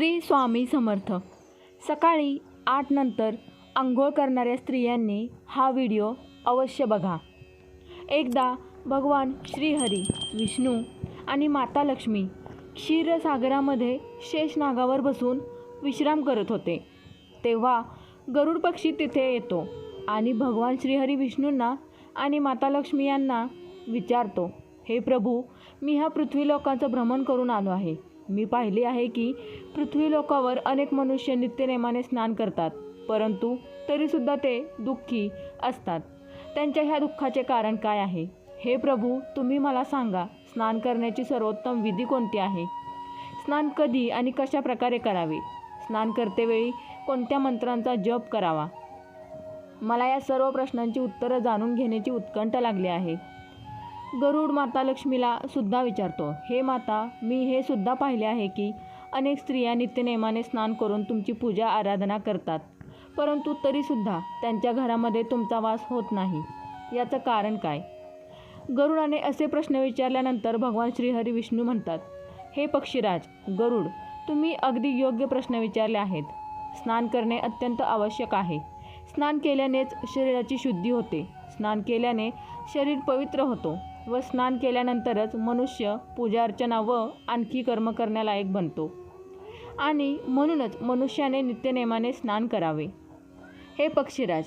श्री स्वामी समर्थ. सकाळी आठ नंतर आंघोळ करणाऱ्या स्त्रियांनी हा व्हिडिओ अवश्य बघा. एकदा भगवान श्रीहरी विष्णू आणि माता लक्ष्मी क्षीरसागरामध्ये शेषनागावर बसून विश्राम करत होते. तेव्हा गरुड पक्षी तिथे येतो आणि भगवान श्रीहरी विष्णूंना आणि माता लक्ष्मी यांना विचारतो हे प्रभू मी ह्या पृथ्वीलोकाचं भ्रमण करून आलो आहे. मी पाहिले आहे की पृथ्वीलोकावर अनेक मनुष्य नित्यनेमाने स्नान करतात परंतु तरीसुद्धा ते दुःखी असतात. त्यांच्या ह्या दुःखाचे कारण काय आहे? हे प्रभू तुम्ही मला सांगा स्नान करण्याची सर्वोत्तम विधी कोणती आहे? स्नान कधी आणि कशा प्रकारे करावे? स्नान करतेवेळी कोणत्या मंत्रांचा जप करावा? मला या सर्व प्रश्नांची उत्तरं जाणून घेण्याची उत्कंठ लागली आहे. गरुड माता लक्ष्मीला सुद्धा विचारतो हे माता मी हे सुद्धा पाहिले आहे की अनेक स्त्रिया नित्यनेमाने स्नान करून तुमची पूजा आराधना करतात. परंतु तरीसुद्धा त्यांच्या घरामध्ये तुमचा वास होत नाही. याचं कारण काय? गरुडाने असे प्रश्न विचारल्यानंतर भगवान श्रीहरी विष्णू म्हणतात हे पक्षीराज गरुड तुम्ही अगदी योग्य प्रश्न विचारले आहेत. स्नान करणे अत्यंत आवश्यक आहे. स्नान केल्यानेच शरीराची शुद्धी होते. स्नान केल्याने शरीर पवित्र होतो. व स्नान केल्यानंतरच मनुष्य पूजा अर्चना व आणखी कर्म करण्यालायक बनतो. आणि म्हणूनच मनुष्याने नित्यनेमाने स्नान करावे. हे पक्षीराज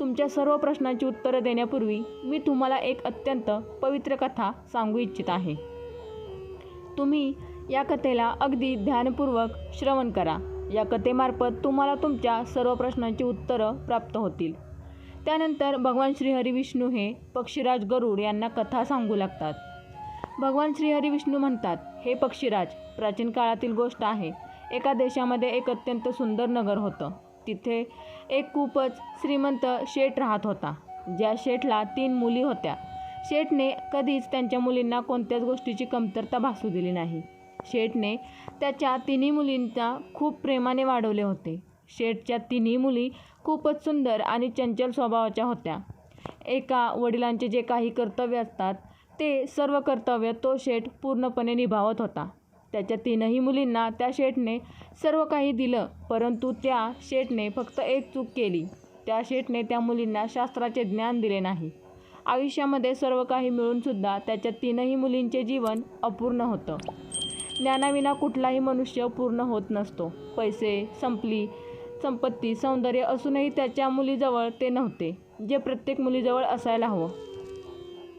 तुमच्या सर्व प्रश्नांची उत्तरं देण्यापूर्वी मी तुम्हाला एक अत्यंत पवित्र कथा सांगू इच्छित आहे. तुम्ही या कथेला अगदी ध्यानपूर्वक श्रवण करा. या कथेमार्फत तुम्हाला तुमच्या सर्व प्रश्नांची उत्तरं प्राप्त होतील. त्यानंतर भगवान श्रीहरी विष्णू हे पक्षीराज गरुड यांना कथा सांगू लागतात. भगवान श्रीहरी विष्णू म्हणतात हे पक्षीराज प्राचीन काळातील गोष्ट आहे. एका देशामध्ये एक अत्यंत सुंदर नगर होतं. तिथे एक खूपच श्रीमंत शेठ राहत होता. ज्या शेठला तीन मुली होत्या. शेठने कधीच त्यांच्या मुलींना कोणत्याच गोष्टीची कमतरता भासू दिली नाही. शेठने त्याच्या तिन्ही मुलींना खूप प्रेमाने वाढवले होते. शेठच्या तिन्ही मुली खूपच सुंदर आणि चंचल स्वभावाच्या होत्या. एका वडिलांचे जे काही कर्तव्य असतात ते सर्व कर्तव्य तो शेठ पूर्णपणे निभावत होता. त्याच्या तीनही मुलींना त्या शेठने सर्व काही दिलं परंतु त्या शेठने फक्त एक चूक केली. त्या शेठने त्या मुलींना शास्त्राचे ज्ञान दिले नाही. आयुष्यामध्ये सर्व काही मिळूनसुद्धा त्याच्या तीनही मुलींचे जीवन अपूर्ण होतं. ज्ञानाविना कुठलाही मनुष्य पूर्ण होत नसतो. पैसे संपली संपत्ती सौंदर्य असूनही त्याच्या मुलीजवळ ते नव्हते जे प्रत्येक मुलीजवळ असायला हवं.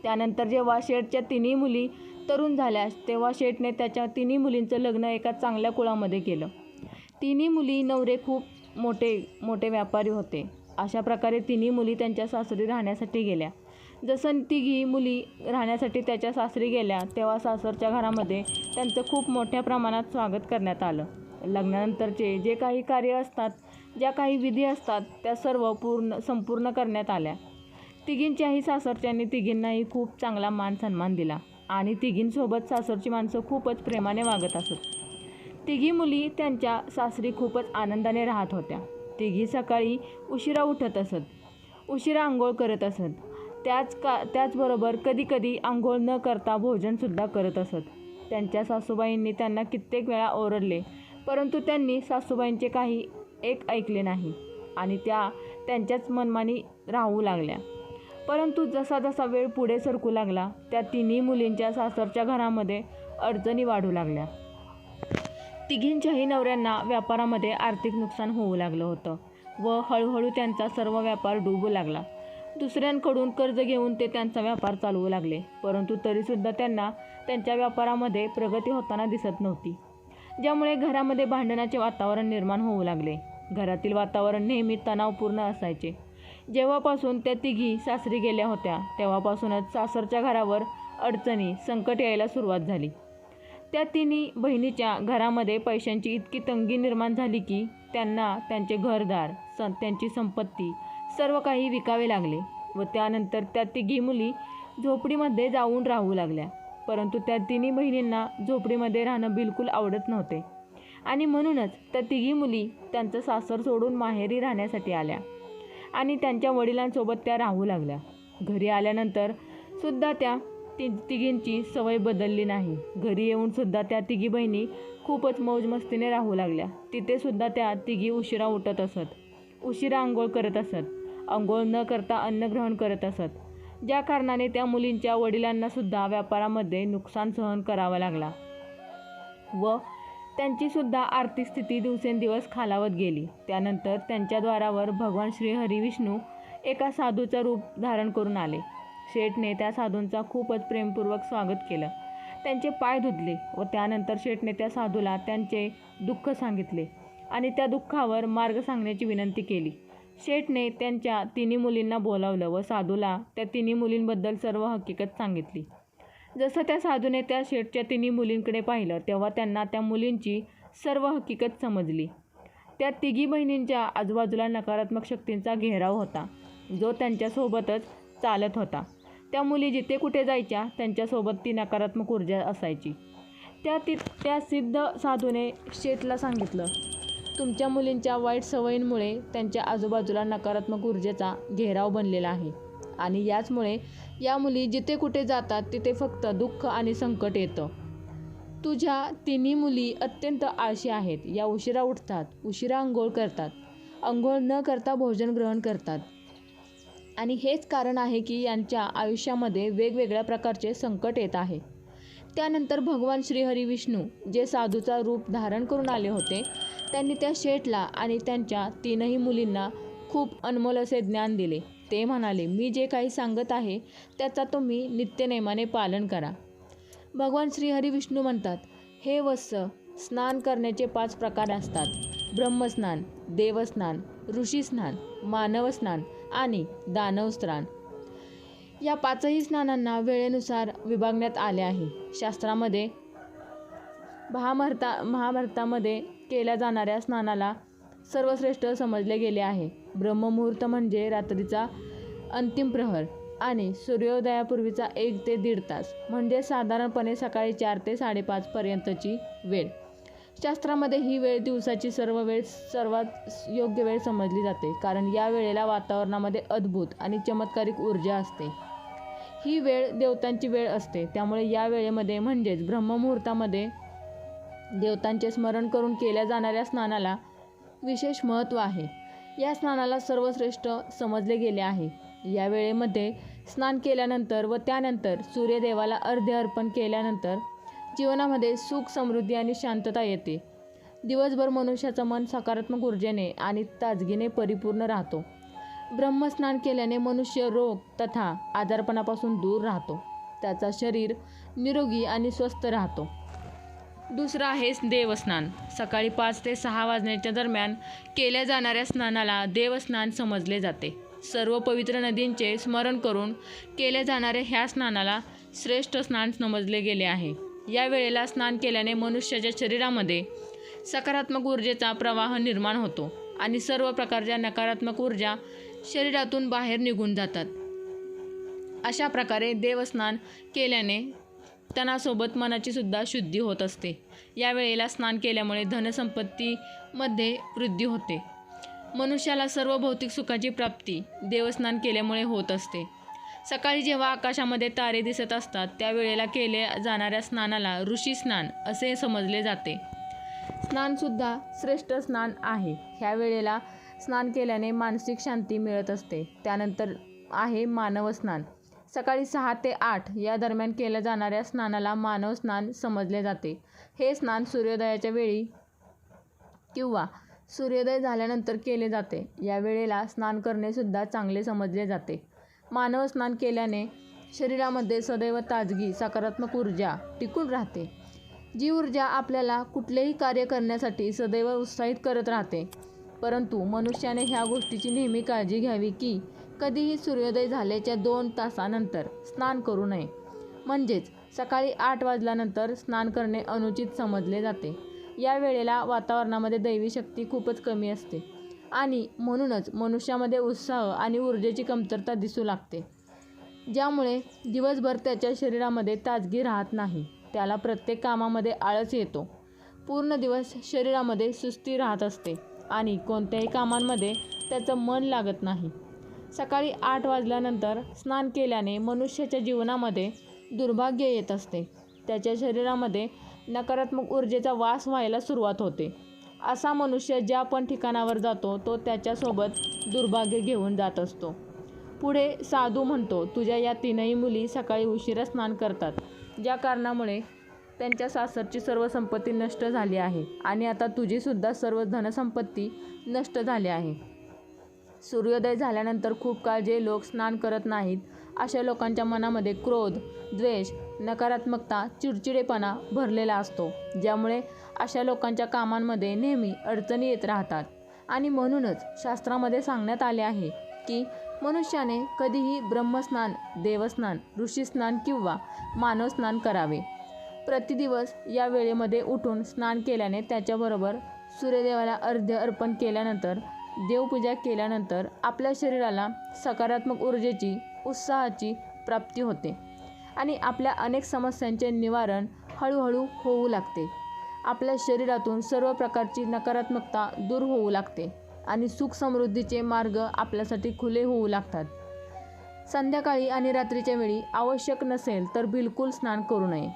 त्यानंतर जेव्हा शेठच्या तिन्ही मुली तरुण झाल्या तेव्हा शेठने त्याच्या तिन्ही मुलींचं लग्न एका चांगल्या कुळामध्ये केलं. तिन्ही मुली नवरे खूप मोठे मोठे व्यापारी होते. अशा प्रकारे तिन्ही मुली त्यांच्या सासरी राहण्यासाठी गेल्या. जसं तिघी मुली राहण्यासाठी त्याच्या सासरी गेल्या तेव्हा सासरच्या घरामध्ये त्यांचं खूप मोठ्या प्रमाणात स्वागत करण्यात आलं. लग्नानंतरचे जे काही कार्य असतात ज्या काही विधी असतात त्या सर्व पूर्ण संपूर्ण करण्यात आल्या. तिघींच्याही सासरच्यांनी तिघींनाही खूप चांगला मान सन्मान दिला आणि तिघींसोबत सासरची माणसं खूपच प्रेमाने वागत असत. तिघी मुली त्यांच्या सासरी खूपच आनंदाने राहत होत्या. तिघी सकाळी उशिरा उठत असत उशिरा आंघोळ करत असत. त्याच का त्याचबरोबर कधीकधी आंघोळ न करता भोजनसुद्धा करत असत. त्यांच्या सासूबाईंनी त्यांना कित्येक वेळा ओरडले परंतु त्यांनी सासूबाईंचे काही एक ऐकले नाही आणि त्या त्यांच्याच मनमानी राहू लागल्या. परंतु जसा जसा वेळ पुढे सरकू लागला त्या तिन्ही मुलींच्या सासरच्या घरामध्ये अडचणी वाढू लागल्या. तिघींच्याही नवऱ्यांना व्यापारामध्ये आर्थिक नुकसान होऊ लागलं होतं व हळूहळू त्यांचा सर्व व्यापार डुबू लागला. दुसऱ्यांकडून कर्ज घेऊन ते त्यांचा व्यापार चालवू लागले परंतु तरीसुद्धा त्यांना त्यांच्या व्यापारामध्ये प्रगती होताना दिसत नव्हती ज्यामुळे घरामध्ये भांडणाचे वातावरण निर्माण होऊ लागले. घरातील वातावरण नेहमी तणावपूर्ण असायचे. जेव्हापासून त्या तिघी सासरी गेल्या होत्या तेव्हापासूनच सासरच्या घरावर अडचणी संकट यायला सुरुवात झाली. त्या तिन्ही बहिणीच्या घरामध्ये पैशांची इतकी तंगी निर्माण झाली की त्यांना त्यांचे घरदार स त्यांची संपत्ती सर्व काही विकावे लागले व त्यानंतर त्या तिघी मुली झोपडीमध्ये जाऊन राहू लागल्या. परंतु त्या तिन्ही बहिणींना झोपडीमध्ये राहणं बिलकुल आवडत नव्हते. आणि म्हणूनच त्या तिघी मुली त्यांचं सासर सोडून माहेरी राहण्यासाठी आल्या. आणि त्यांच्या वडिलांसोबत त्या राहू लागल्या. घरी आल्यानंतर सुद्धा त्या ति तिघींची सवय बदलली नाही. घरी येऊन सुद्धा त्या तिघी बहिणी खूपच मौजमस्तीने राहू लागल्या. तिथेसुद्धा त्या तिघी उशिरा उठत असत. उशिरा आंघोळ करत असत. आंघोळ न करता अन्नग्रहण करत असत. ज्या कारणाने त्या मुलींच्या वडिलांनासुद्धा व्यापारामध्ये नुकसान सहन करावं लागला व त्यांचीसुद्धा आर्थिक स्थिती दिवसेंदिवस खालावत गेली. त्यानंतर त्यांच्या द्वारावर भगवान श्री हरिविष्णू एका साधूचं रूप धारण करून आले. शेठने त्या साधूंचा खूपच प्रेमपूर्वक स्वागत केलं. त्यांचे पाय धुतले व त्यानंतर शेठने त्या साधूला त्यांचे दुःख सांगितले आणि त्या दुःखावर मार्ग सांगण्याची विनंती केली. शेठने त्यांच्या तिन्ही मुलींना बोलावलं व साधूला त्या तिन्ही मुलींबद्दल सर्व हकीकत सांगितली. जसं त्या साधूने त्या शेठच्या तिन्ही मुलींकडे पाहिलं तेव्हा त्यांना त्या मुलींची सर्व हकीकत समजली. त्या तिघी बहिणींच्या आजूबाजूला नकारात्मक शक्तींचा घेराव होता. जो त्यांच्यासोबतच चालत होता. त्या मुली जिथे कुठे जायच्या त्यांच्यासोबत ती नकारात्मक ऊर्जा असायची. त्या ति त्या सिद्ध साधूने शेठला सांगितलं तुमच्या मुलींच्या वाईट सवयींमुळे त्यांच्या आजूबाजूला नकारात्मक ऊर्जेचा घेराव बनलेला आहे. आणि याचमुळे या मुली जिथे कुठे जातात तिथे फक्त दुःख आणि संकट येतं. तुझ्या तिन्ही मुली अत्यंत आळशी आहेत. या उशिरा उठतात उशिरा आंघोळ करतात. आंघोळ न करता भोजन ग्रहण करतात. आणि हेच कारण आहे की यांच्या आयुष्यामध्ये वेगवेगळ्या प्रकारचे संकट येत आहे. त्यानंतर भगवान श्रीहरी विष्णू जे साधूचा रूप धारण करून आले होते त्यांनी त्या शेठला आणि त्यांच्या तीनही मुलींना खूप अनमोल असे ज्ञान दिले. ते म्हणाले मी जे काही सांगत आहे त्याचा तुम्ही नित्यनेमाने पालन करा. भगवान श्रीहरी विष्णू म्हणतात हे वत्स स्नान करण्याचे पाच प्रकार असतात. ब्रह्मस्नान देवस्नान ऋषीस्नान मानवस्नान आणि दानवस्नान या पाचही स्नानांना वेळेनुसार विभागण्यात आले आहे. शास्त्रामध्ये महाभारता महाभारतामध्ये केल्या जाणाऱ्या स्नानाला सर्वश्रेष्ठ समजले गेले आहे. ब्रह्ममुहूर्त म्हणजे रात्रीचा अंतिम प्रहर आणि सूर्योदयापूर्वीचा एक ते दीड तास म्हणजे साधारणपणे सकाळी चार ते साडेपाचपर्यंतची वेळ. शास्त्रामध्ये ही वेळ दिवसाची सर्व वेळ सर्वात योग्य वेळ समजली जाते कारण या वेळेला वातावरणामध्ये अद्भुत आणि चमत्कारिक ऊर्जा असते. ही वेळ देवतांची वेळ असते त्यामुळे या वेळेमध्ये म्हणजेच ब्रह्ममुहूर्तामध्ये देवतांचे स्मरण करून केल्या जाणाऱ्या स्नानाला विशेष महत्त्व आहे. या स्नानाला सर्वश्रेष्ठ समजले गेले आहे. या वेळेमध्ये स्नान केल्यानंतर व त्यानंतर सूर्यदेवाला अर्ध्य अर्पण केल्यानंतर जीवनामध्ये सुख समृद्धी आणि शांतता येते. दिवसभर मनुष्याचं मन सकारात्मक ऊर्जेने आणि ताजगीने परिपूर्ण राहतो. ब्रह्मस्नान केल्याने मनुष्य रोग तथा आजारपणापासून दूर राहतो. त्याचा शरीर निरोगी आणि स्वस्थ राहतो. दुसरं आहे देवस्नान सकाळी पाच ते सहा वाजण्याच्या दरम्यान केल्या जाणाऱ्या स्नानाला देवस्नान समजले जाते. सर्व पवित्र नदींचे स्मरण करून केल्या जाणाऱ्या ह्या स्नानाला श्रेष्ठ स्नान समजले गेले आहे. या वेळेला स्नान केल्याने मनुष्याच्या शरीरामध्ये सकारात्मक ऊर्जेचा प्रवाह निर्माण होतो आणि सर्व प्रकारच्या नकारात्मक ऊर्जा शरीरातून बाहेर निघून जातात. अशा प्रकारे देवस्नान केल्याने तणासोबत मनाची सुद्धा शुद्धी होत असते. या वेळेला स्नान केल्यामुळे धनसंपत्तीमध्ये वृद्धी होते. मनुष्याला सर्व भौतिक सुखाची प्राप्ती देवस्नान केल्यामुळे होत असते. सकाळी जेव्हा आकाशामध्ये तारे दिसत असतात त्यावेळेला केले जाणाऱ्या स्नानाला ऋषी स्नान असे समजले जाते. स्नानसुद्धा श्रेष्ठ स्नान आहे. ह्या वेळेला स्नान केल्याने मानसिक शांती मिळत असते. त्यानंतर आहे मानव स्नान. सकाळी सहा ते आठ या दरम्यान केल्या जाणाऱ्या स्नानाला मानव स्नान समजले जाते. हे स्नान सूर्योदयाच्या वेळी किंवा सूर्योदय झाल्यानंतर केले जाते. या वेळेला स्नान करणेसुद्धा चांगले समजले जाते. मानव स्नान केल्याने शरीरामध्ये सदैव ताजगी सकारात्मक ऊर्जा टिकून राहते. जी ऊर्जा आपल्याला कुठलेही कार्य करण्यासाठी सदैव उत्साहित करत राहते. परंतु मनुष्याने ह्या गोष्टीची नेहमी काळजी घ्यावी की कधीही सूर्योदय झाल्याच्या दोन तासानंतर स्नान करू नये. म्हणजेच सकाळी आठ वाजल्यानंतर स्नान करणे अनुचित समजले जाते. या वेळेला वातावरणामध्ये दैवी शक्ती खूपच कमी असते आणि म्हणूनच मनुष्यामध्ये उत्साह आणि ऊर्जेची कमतरता दिसू लागते. ज्यामुळे दिवसभर त्याच्या शरीरामध्ये ताजगी राहत नाही. त्याला प्रत्येक कामामध्ये आळस येतो. पूर्ण दिवस शरीरामध्ये सुस्ती राहत असते आणि कोणत्याही कामांमध्ये त्याचं मन लागत नाही. सकाळी आठ वाजल्यानंतर स्नान केल्याने मनुष्याच्या जीवनामध्ये दुर्भाग्य येत असते. त्याच्या शरीरामध्ये नकारात्मक ऊर्जेचा वास व्हायला सुरुवात होते. असा मनुष्य ज्या पण ठिकाणावर जातो तो त्याच्यासोबत दुर्भाग्य घेऊन जात असतो. पुढे साधू म्हणतो तुझ्या या तीनही मुली सकाळी उशिरा स्नान करतात ज्या कारणामुळे त्यांच्या सासरची सर्व संपत्ती नष्ट झाली आहे आणि आता तुझीसुद्धा सर्व धनसंपत्ती नष्ट झाली आहे. सूर्योदय झाल्यानंतर खूप काळ जे लोक स्नान करत नाहीत अशा लोकांच्या मनामध्ये क्रोध द्वेष नकारात्मकता चिडचिडेपणा भरलेला असतो. ज्यामुळे अशा लोकांच्या कामांमध्ये नेहमी अडचणी येत राहतात. आणि म्हणूनच शास्त्रामध्ये सांगण्यात आले आहे की मनुष्याने कधीही ब्रह्मस्नान देवस्नान ऋषीस्नान किंवा मानवस्नान करावे. प्रतिदिवस या वेळेमध्ये उठून स्नान केल्याने त्याच्याबरोबर सूर्यदेवाला अर्ध्य अर्पण केल्यानंतर देवपूजा केल्यानंतर आपल्या शरीराला सकारात्मक ऊर्जेची उत्साहाची प्राप्ती होते आणि आपल्या अनेक समस्यांचे निवारण हळूहळू होऊ लागते. आपल्या शरीरातून सर्व प्रकारची नकारात्मकता दूर होऊ लागते आणि सुख समृद्धीचे मार्ग आपल्यासाठी खुले होऊ लागतात. संध्याकाळी आणि रात्रीच्या वेळी आवश्यक नसेल तर बिलकुल स्नान करू नये.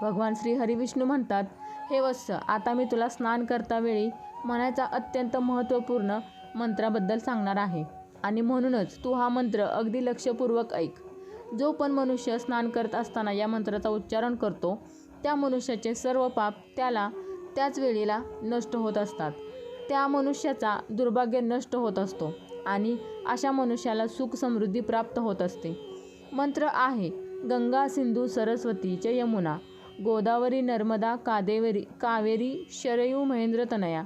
भगवान श्री हरिविष्णू म्हणतात हे वत्स आता मी तुला स्नान करता वेळी म्हणायचा अत्यंत महत्त्वपूर्ण मंत्राबद्दल सांगणार आहे. आणि म्हणूनच तू हा मंत्र अगदी लक्षपूर्वक ऐक. जो पण मनुष्य स्नान करत असताना या मंत्राचा उच्चारण करतो त्या मनुष्याचे सर्व पाप त्याला त्याच वेळेला नष्ट होत असतात. त्या मनुष्याचा दुर्भाग्य नष्ट होत असतो आणि अशा मनुष्याला सुख समृद्धी प्राप्त होत असते. मंत्र आहे गंगा सिंधू सरस्वती च यमुना गोदावरी नर्मदा कादेवरी कावेरी शरयू महेंद्रतनया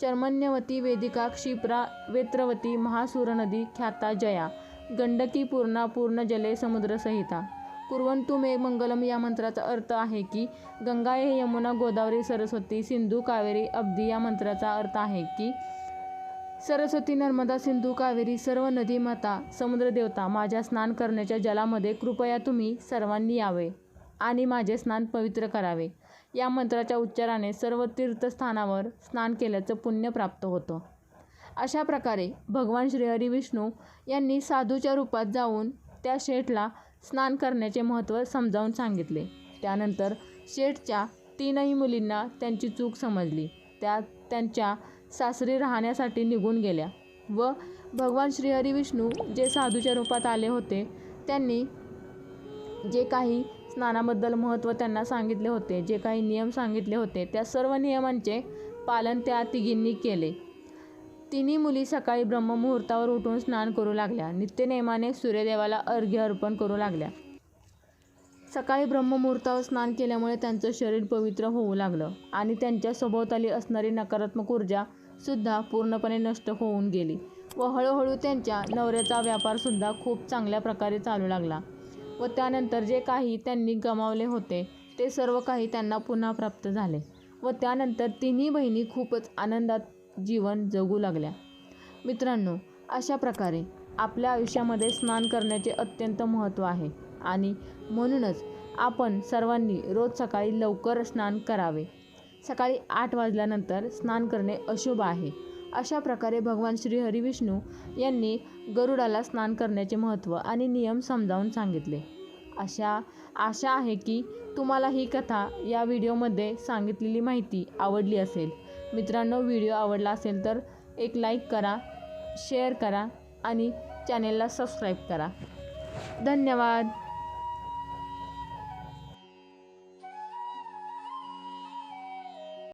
चर्मण्यवती वेदिका क्षिप्रा वेत्रवती महासूरनदी ख्याता जया गंडकी पूर्णा पूर्णजले समुद्रसहिता. कुर्वंतु मे मंगलम या मंत्राचा अर्थ आहे की गंगा हे यमुना गोदावरी सरस्वती सिंधू कावेरी अब्दी या मंत्राचा अर्थ आहे की सरस्वती नर्मदा सिंधू कावेरी सर्व नदी माता समुद्रदेवता माझ्या स्नान करण्याच्या जलामध्ये कृपया तुम्ही सर्वांनी यावे आणि माझे स्नान पवित्र करावे. या मंत्राच्या उच्चाराने सर्व तीर्थस्थानावर स्नान केल्याचं पुण्य प्राप्त होतं. अशा प्रकारे भगवान श्रीहरी विष्णू यांनी साधूच्या रूपात जाऊन त्या शेठला स्नान करण्याचे महत्त्व समजावून सांगितले. त्यानंतर शेठच्या तीनही मुलींना त्यांची चूक समजली. त्या त्यांच्या सासरी राहण्यासाठी निघून गेल्या व भगवान श्रीहरी विष्णू जे साधूच्या रूपात आले होते त्यांनी जे काही स्नानाबद्दल महत्त्व त्यांना सांगितले होते जे काही नियम सांगितले होते त्या सर्व नियमांचे पालन त्या तिघींनी केले. तिन्ही मुली सकाळी ब्रह्ममुहूर्तावर उठून स्नान करू लागल्या. नित्यनेमाने सूर्यदेवाला अर्घ्य अर्पण करू लागल्या. सकाळी ब्रह्ममुहूर्तावर स्नान केल्यामुळे त्यांचं शरीर पवित्र होऊ लागलं आणि त्यांच्या सभोवताली असणारी नकारात्मक ऊर्जा सुद्धा पूर्णपणे नष्ट होऊन गेली व हळूहळू त्यांच्या नवऱ्याचा व्यापारसुद्धा खूप चांगल्या प्रकारे चालू लागला. व त्यानंतर जे काही त्यांनी गमावले होते ते सर्व काही त्यांना पुन्हा प्राप्त झाले व त्यानंतर तिन्ही बहिणी खूपच आनंदात जीवन जगू लागल्या. मित्रांनो अशा प्रकारे आपल्या आयुष्यामध्ये स्नान करण्याचे अत्यंत महत्त्व आहे आणि म्हणूनच आपण सर्वांनी रोज सकाळी लवकर स्नान करावे. सकाळी आठ वाजल्यानंतर स्नान करणे अशुभ आहे. अशा प्रकारे भगवान श्री हरिविष्णू यांनी गरुडाला स्नान करण्याचे महत्त्व आणि नियम समजावून सांगितले. अशा आशा आहे की तुम्हाला ही कथा या व्हिडिओमध्ये सांगितलेली माहिती आवडली असेल. मित्रांनो व्हिडिओ आवडला असेल तर एक लाईक करा शेअर करा आणि चॅनेलला सबस्क्राईब करा. धन्यवाद!